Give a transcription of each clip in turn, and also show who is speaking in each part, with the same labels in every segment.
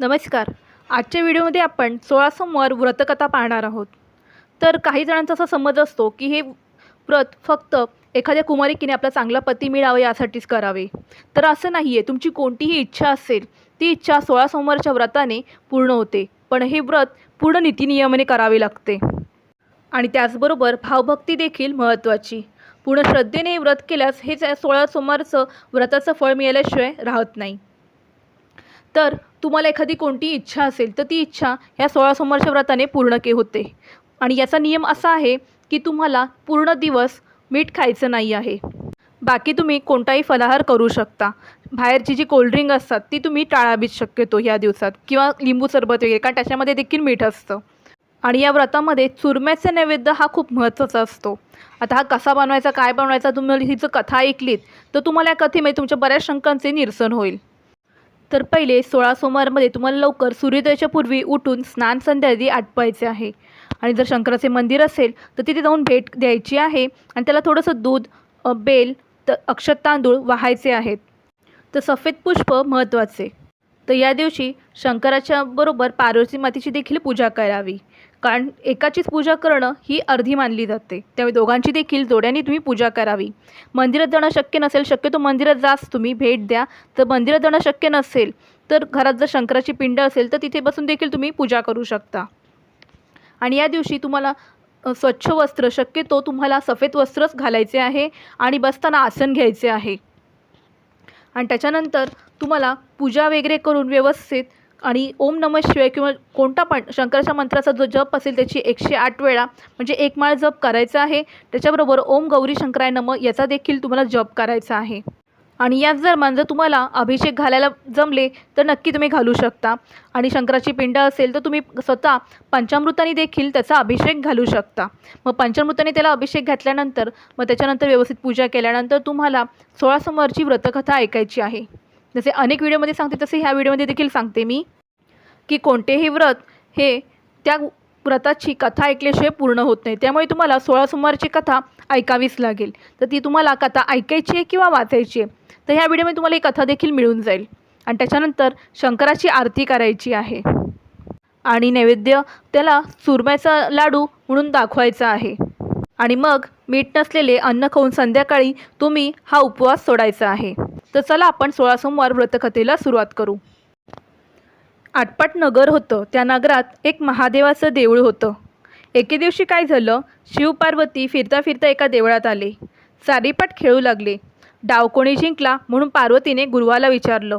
Speaker 1: नमस्कार. आजच्या व्हिडिओमध्ये आपण सोळा सोमवार व्रतकथा पाहणार आहोत. तर काही जणांचा असा समज असतो की हे व्रत फक्त एखाद्या कुमारिकीने आपला चांगला पती मिळावा यासाठीच करावे. तर असं नाही आहे तुमची कोणतीही इच्छा असेल ती इच्छा सोळा सोमवारच्या व्रताने पूर्ण होते. पण हे व्रत पूर्ण नीतिनियमाने करावे लागते. आणि त्याचबरोबर भावभक्ती देखील महत्त्वाची. पूर्ण श्रद्धेने व्रत केल्यास हेच सोळा सोमवारचं व्रताचं फळ मिळाल्याशिवाय राहत नाही. तर तुम्हाला एखादी कोणती इच्छा असेल तर ती इच्छा ह्या सोळा सोमवारच्या व्रताने पूर्ण के होते. आणि याचा नियम असा आहे की तुम्हाला पूर्ण दिवस मीठ खायचं नाही आहे. बाकी तुम्ही कोणताही फलाहार करू शकता. बाहेरची जी कोल्ड्रिंक असतात ती तुम्ही टाळावीच शक्यतो ह्या दिवसात किंवा लिंबू सरबत वगैरे कारण त्याच्यामध्ये देखील मीठ असतं. आणि या व्रतामध्ये चुरम्याचा नैवेद्य हा खूप महत्त्वाचा असतो. आता हा कसा बनवायचा काय बनवायचा तुम्ही ही जर कथा ऐकलीत तर तुम्हाला या कथेमध्ये तुमच्या बऱ्याच शंकांचे निरसन होईल. तर पहिले सोळा सोमवारमध्ये तुम्हाला लवकर सूर्योदयाच्या पूर्वी उठून स्नान संध्यादी आटपायचे आहे. आणि जर शंकराचे मंदिर असेल तर तिथे जाऊन भेट द्यायची आहे आणि त्याला थोडंसं दूध बेल तर अक्षत तांदूळ वाहायचे आहेत. तर सफेद पुष्प महत्त्वाचे. तर या दिवशी शंकराच्या बरोबर पार्वती मातेची देखील पूजा करावी. कारण एकाचीच पूजा करणं ही अर्धी मानली जाते. त्यामुळे दोघांची देखील जोड्याने तुम्ही पूजा करावी. मंदिरात जाणं शक्य नसेल शक्यतो मंदिरात जास तुम्ही भेट द्या. तर मंदिरात जाणं शक्य नसेल तर घरात जर शंकराची पिंड असेल तर तिथे बसून देखील तुम्ही पूजा करू शकता. आणि या दिवशी तुम्हाला स्वच्छ वस्त्र शक्यतो तुम्हाला सफेद वस्त्रच घालायचे आहे आणि बसताना आसन घ्यायचे आहे. आणि त्याच्यानंतर तुम्हाला पूजा वगैरे करून व्यवस्थित आणि ओम नमः शिवाय किंवा कोणता पण शंकराच्या मंत्राचा जो जप असेल त्याची एकशे आठ वेळा म्हणजे एक माळ जप करायचा आहे. त्याच्याबरोबर ओम गौरी शंकराय नम याचा देखील तुम्हाला जप करायचा आहे. आणि याच दरम्यान जर तुम्हाला अभिषेक घालायला जमले तर नक्की तुम्ही घालू शकता. आणि शंकराची पिंड असेल तर तुम्ही स्वतः पंचामृताने देखील त्याचा अभिषेक घालू शकता. मग पंचामृताने त्याला अभिषेक घातल्यानंतर मग त्याच्यानंतर व्यवस्थित पूजा केल्यानंतर तुम्हाला सोळा सोमवारची व्रतकथा ऐकायची आहे. जसे अनेक व्हिडिओमध्ये सांगते तसे ह्या व्हिडिओमध्ये देखील सांगते मी की कोणतेही व्रत हे त्या व्रताची कथा ऐकल्याशिवाय पूर्ण होत नाही. त्यामुळे तुम्हाला सोळा सोमवारची कथा ऐकावीच लागेल. तर ती तुम्हाला कथा ऐकायची आहे किंवा वाचायची आहे? तर ह्या व्हिडिओमध्ये तुम्हाला ही कथा देखील मिळून जाईल. आणि त्याच्यानंतर शंकराची आरती करायची आहे. आणि नैवेद्य त्याला सुरम्याचा लाडू म्हणून दाखवायचा आहे. आणि मग मीठ नसलेले अन्न खाऊन संध्याकाळी तुम्ही हा उपवास सोडायचा आहे. तर चला आपण सोळा सोमवार व्रतकथेला सुरुवात करू. आटपाट नगर होतं. त्या नगरात एक महादेवाचं देऊळ होतं. एके दिवशी काय झालं? शिवपार्वती फिरता फिरता एका देवळात आले. सारीपाट खेळू लागले. डाव कोणी जिंकला म्हणून पार्वतीने गुरुवाला विचारलं.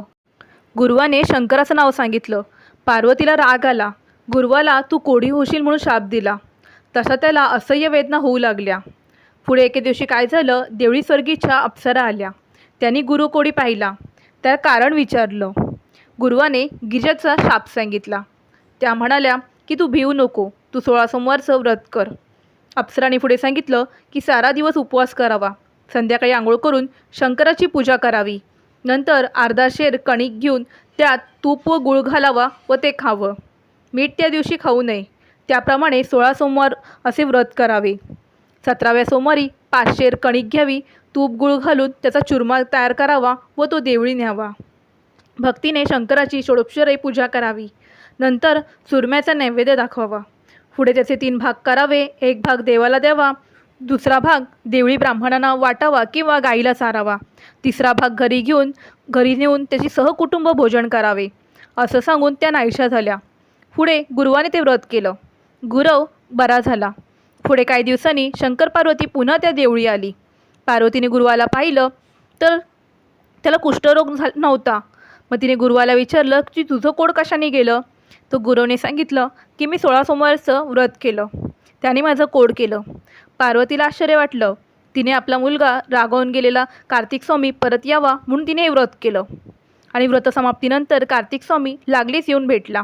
Speaker 1: गुरुवाने शंकराचं नाव सांगितलं. पार्वतीला राग आला. गुरुवाला तू कोडी होशील म्हणून शाप दिला. तसा त्याला असह्य वेदना होऊ लागल्या. पुढे एके दिवशी काय झालं? देवळी स्वर्गीच्या अप्सरा आल्या. त्यांनी गुरु कोडी पाहिला. त्या कारण विचारलं. गुरुवाने गिरजाचा शाप सांगितला. त्या म्हणाल्या की तू भिवू नको तू सोळा सोमवारचं व्रत कर. अप्सराने पुढे सांगितलं की सारा दिवस उपवास करावा. संध्याकाळी आंघोळ करून शंकराची पूजा करावी. नंतर अर्धा शेर कणिक घेऊन त्यात तूप व गुळ घालावा व ते खावं. मीठ त्या दिवशी खाऊ नये. त्याप्रमाणे सोळा सोमवार असे व्रत करावे. सतराव्या सोमवारी पाच शेर कणिक घ्यावी तूप गुळ घालून त्याचा चुरमा तयार करावा व तो देवळी न्यावा. भक्तीने शंकराची षोडोपचारे पूजा करावी. नंतर सुरम्याचा नैवेद्य दाखवावा. पुढे त्याचे तीन भाग करावे. एक भाग देवाला द्यावा. दुसरा भाग देवळी ब्राह्मणांना वाटावा किंवा गाईला चारावा. तिसरा भाग घरी घेऊन घरी नेऊन त्याची सहकुटुंब भोजन करावे. असं सांगून त्या नाहीशा झाल्या. पुढे गुरुवाने ते व्रत केलं. गुरव बरा झाला. पुढे काही दिवसांनी शंकर पार्वती पुन्हा त्या देवळी आली. पार्वतीने गुरुवाला पाहिलं तर त्याला कुष्ठरोग झा नव्हता. मग तिने गुरुवाला विचारलं की तुझं कोड कशाने गेलं? तर गुरुने सांगितलं की मी सोळा सोमवारचं व्रत केलं. त्याने माझं कोड केलं. पार्वतीला आश्चर्य वाटलं. तिने आपला मुलगा रागावून गेलेला कार्तिक स्वामी परत यावा म्हणून तिने हे व्रत केलं. आणि व्रतसमाप्तीनंतर कार्तिक स्वामी लागलीच येऊन भेटला.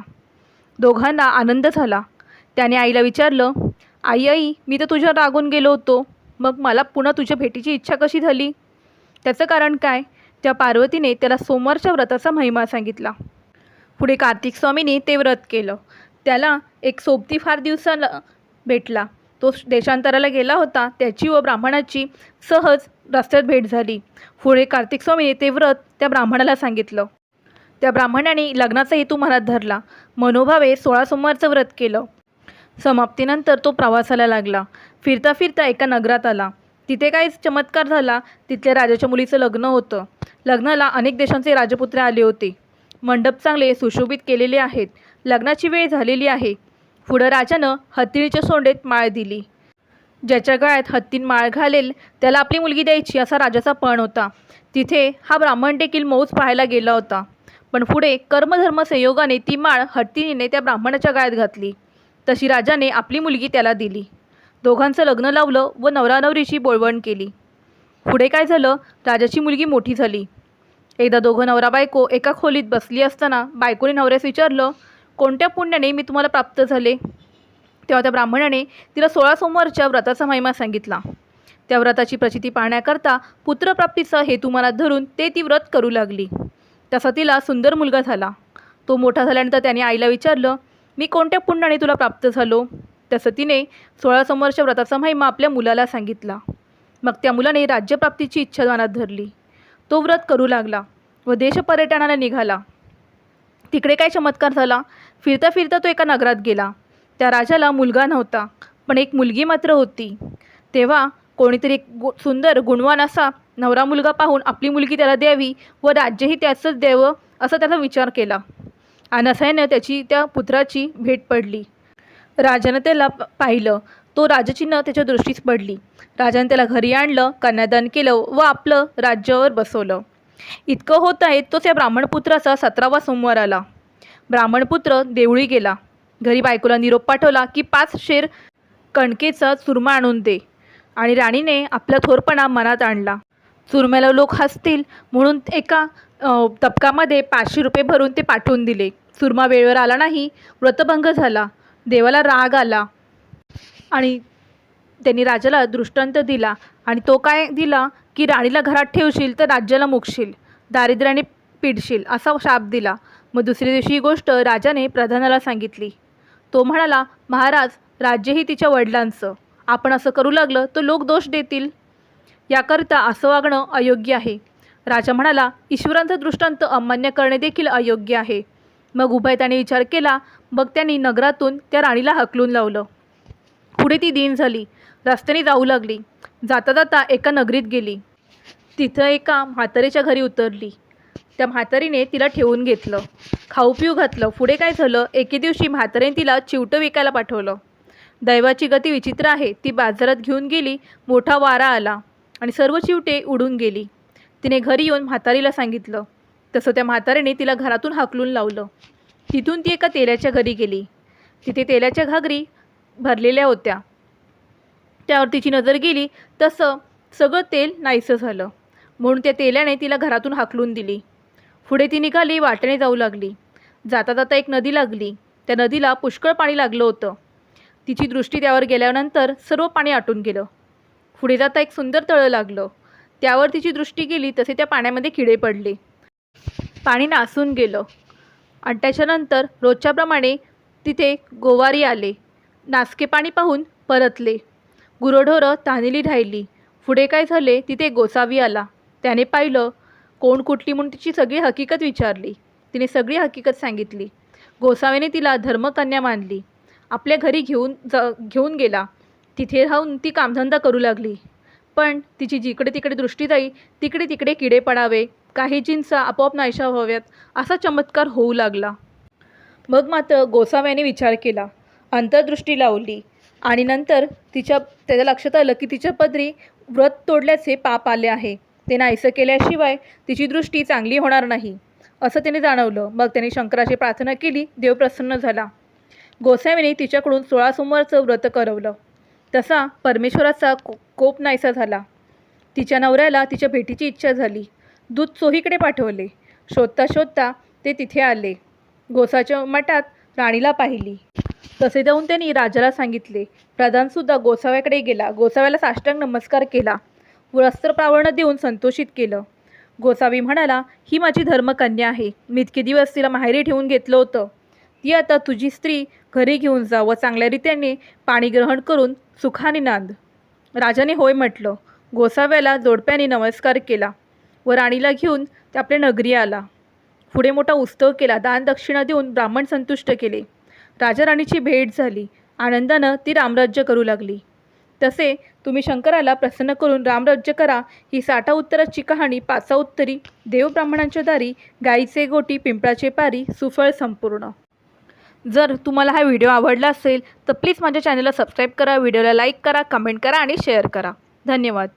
Speaker 1: दोघांना आनंद झाला. त्याने आईला विचारलं आई आई मी तर तुझ्या रागून गेलो होतो. मग मला पुन्हा तुझ्या भेटीची इच्छा कशी झाली? त्याचं कारण काय? त्या पार्वतीने त्याला सोमवारच्या व्रताचा महिमा सांगितला. पुढे कार्तिक स्वामीने ते व्रत केलं. त्याला एक सोबती फार दिवसाला भेटला. तो देशांतराला गेला होता. त्याची व ब्राह्मणाची सहज रस्त्यात भेट झाली. पुढे कार्तिक स्वामीने ते व्रत त्या ब्राह्मणाला सांगितलं. त्या ब्राह्मणाने लग्नाचा हेतू मनात धरला. मनोभावे सोळा सोमवारचं व्रत केलं. समाप्तीनंतर तो प्रवासाला लागला. फिरता फिरता एका नगरात आला. तिथे काही चमत्कार झाला. तिथल्या राजाच्या मुलीचं लग्न होतं. लग्नाला अनेक देशांचे राजपुत्र आले होते. मंडप चांगले सुशोभित केलेले आहेत. लग्नाची वेळ झालेली आहे. पुढं राजानं हत्तीच्या सोंडेत माळ दिली. ज्याच्या गळ्यात हत्तीन माळ घालेल त्याला आपली मुलगी द्यायची असा राजाचा पण होता. तिथे हा ब्राह्मण देखील मौज पाहायला गेला होता. पण पुढे कर्मधर्म संयोगाने ती माळ हत्तीने त्या ब्राह्मणाच्या गळ्यात घातली. तशी राजाने आपली मुलगी त्याला दिली. दोघांचं लग्न लावलं व नवरा नवरीची बोळवण केली. पुढे काय झालं? राजाची मुलगी मोठी झाली. एकदा दोघं नवरा बायको एका खोलीत बसली असताना बायकोने नवऱ्यास विचारलं कोणत्या पुण्याने मी तुम्हाला प्राप्त झाले? तेव्हा त्या ब्राह्मणाने तिला सोळा सोमवारच्या व्रताचा महिमा सांगितला. त्या व्रताची प्रचिती पाहण्याकरता पुत्रप्राप्तीचा हेतू मनात धरून ते ती व्रत करू लागली. तसा तिला सुंदर मुलगा झाला. तो मोठा झाल्यानंतर त्याने आईला विचारलं मी कोणत्या पुण्याने तुला प्राप्त झालो? तसं तिने सोळा सोमवारच्या व्रताचा महिमा आपल्या मुलाला सांगितला. मग त्या मुलाने राज्यप्राप्तीची इच्छा मनात धरली. तो व्रत करू लागला व देशपर्यटनाला निघाला. तिकडे काय चमत्कार झाला? फिरता फिरता तो एका नगरात गेला. त्या राजाला मुलगा नव्हता पण एक मुलगी मात्र होती. तेव्हा कोणीतरी एक गु सुंदर गुणवान असा नवरा मुलगा पाहून आपली मुलगी त्याला द्यावी व राज्यही त्याचंच द्यावं असा त्याचा विचार केला. अनसायनं त्याची त्या पुत्राची भेट पडली. राजानं त्याला प- पाहिलं. तो राजचिन्ह त्याच्या दृष्टीस पडली. राजाने त्याला घरी आणलं कन्यादान केलं व आपलं राज्यावर बसवलं. इतकं होत आहे तो त्या ब्राह्मणपुत्राचा सतरावा सोमवार आला. ब्राह्मणपुत्र देवळी गेला. घरी बायकोला निरोप पाठवला की पाच शेर कणकेचा चुरमा आणून दे. आणि राणीने आपला थोरपणा मनात आणला. चुरम्याला लोक हसतील म्हणून एका तबकामध्ये पाचशे रुपये भरून ते पाठवून दिले. चुरमा वेळेवर आला नाही व्रतभंग झाला. देवाला राग आला. आणि त्यांनी राजाला दृष्टांत दिला आणि तो काय दिला की राणीला घरात ठेवशील तर राज्याला मुकशील दारिद्र्याने पिडशील असा शाप दिला. मग दुसऱ्या दिवशी ही गोष्ट राजाने प्रधानाला सांगितली. तो म्हणाला महाराज राज्यही तिच्या वडिलांचं. आपण असं करू लागलं तर लोक दोष देतील. याकरिता असं वागणं अयोग्य आहे. राजा म्हणाला ईश्वरांचा दृष्टांत अमान्य करणे देखील अयोग्य आहे. मग उभय त्याने विचार केला. मग त्यांनी नगरातून त्या राणीला हकलून लावलं. पुढे ती दिन झाली. रस्त्याने जाऊ लागली. जाता जाता एका नगरीत गेली. तिथं एका म्हातारीच्या घरी उतरली. त्या म्हातारीने तिला ठेवून घेतलं. खाऊ पिऊ घातलं. पुढे काय झालं? एके दिवशी म्हातारीने तिला चिवटं विकायला पाठवलं. दैवाची गती विचित्र आहे. ती बाजारात घेऊन गेली. मोठा वारा आला आणि सर्व चिवटे उडून गेली. तिने घरी येऊन म्हातारीला सांगितलं. तसं त्या म्हातारीने तिला घरातून हाकलून लावलं. तिथून ती एका तेलाच्या घरी गेली. तिथे तेलाच्या घागरी भरलेल्या होत्या. त्यावर तिची नजर गेली तसं सगळं तेल नाहीसं झालं. म्हणून त्या तेलाने तिला घरातून हाकलून दिली. पुढे ती निघाली वाटेने जाऊ लागली. जाता जाता एक नदी लागली. त्या नदीला पुष्कळ पाणी लागलं होतं. तिची दृष्टी त्यावर गेल्यानंतर सर्व पाणी आटून गेलं. पुढे जाता एक सुंदर तळं लागलं. त्यावर तिची दृष्टी गेली तसे त्या पाण्यामध्ये किडे पडले. पाणी नासून गेलं. आणि त्याच्यानंतर रोजच्याप्रमाणे तिथे गोवारी आले. नासके पाणी पाहून परतले. गुरढोरं तान्हिली राहिली पुढे काय झाले तिथे गोसावी आला. त्याने पाहिलं कोण कुठली म्हणून तिची सगळी हकीकत विचारली. तिने सगळी हकीकत सांगितली. गोसावीने तिला धर्मकन्या मानली. आपल्या घरी घेऊन ज घेऊन गेला. तिथे राहून ती कामधंदा करू लागली. पण तिची जिकडे तिकडे दृष्टी जाई तिकडे तिकडे किडे पडावे. काहीजींचा आपोआप नाहीशा व्हाव्यात असा चमत्कार होऊ लागला. मग मात्र गोसाव्याने विचार केला. अंतर्दृष्टी लावली. आणि नंतर तिच्या त्याच्या लक्षात आलं की तिच्या पदरी व्रत तोडल्याचे पाप आले आहे. ते नाहीसं केल्याशिवाय तिची दृष्टी चांगली होणार नाही. असं तिने जाणवलं. मग त्याने शंकराची प्रार्थना केली. देव प्रसन्न झाला. गोसाव्याने तिच्याकडून सोळा सोमवारचं व्रत करवलं. तसा परमेश्वराचा को कोप नाहीसा झाला. तिच्या नवऱ्याला तिच्या भेटीची इच्छा झाली. दूध चोहीकडे पाठवले. शोधता शोधता ते तिथे आले. गोसाच्या मठात राणीला पाहिली. तसे जाऊन त्यांनी राजाला सांगितले प्रधानसुद्धा गोसाव्याकडे गेला. गोसाव्याला साष्टांग नमस्कार केला. वस्त्र प्रावर्ण देऊन संतोषित केलं. गोसावी म्हणाला ही माझी धर्मकन्या आहे. मी इतके दिवस तिला माहेरी ठेवून घेतलं होतं. ती आता तुझी स्त्री घरी घेऊन जा व चांगल्या रीत्याने पाणी ग्रहण करून सुखाने नांद. राजाने होय म्हटलं. गोसाव्याला जोडप्याने नमस्कार केला व राणीला घेऊन ते आपल्या नगरी आला. पुढे मोठा उत्सव केला. दान दक्षिणा देऊन ब्राह्मण संतुष्ट केले. राजाराणीची भेट झाली. आनंदानं ती रामराज्य करू लागली. तसे तुम्ही शंकराला प्रसन्न करून रामराज्य करा ही साठा उत्तराची कहाणी पाचा उत्तरी देवब्राह्मणांच्या दारी गाईचे गोटी पिंपळाचे पारी सुफळ संपूर्ण. जर तुम्हाला हा व्हिडिओ आवडला असेल तर प्लीज माझ्या चॅनलला सबस्क्राईब करा व्हिडिओला लाईक करा कमेंट करा आणि शेअर करा. धन्यवाद.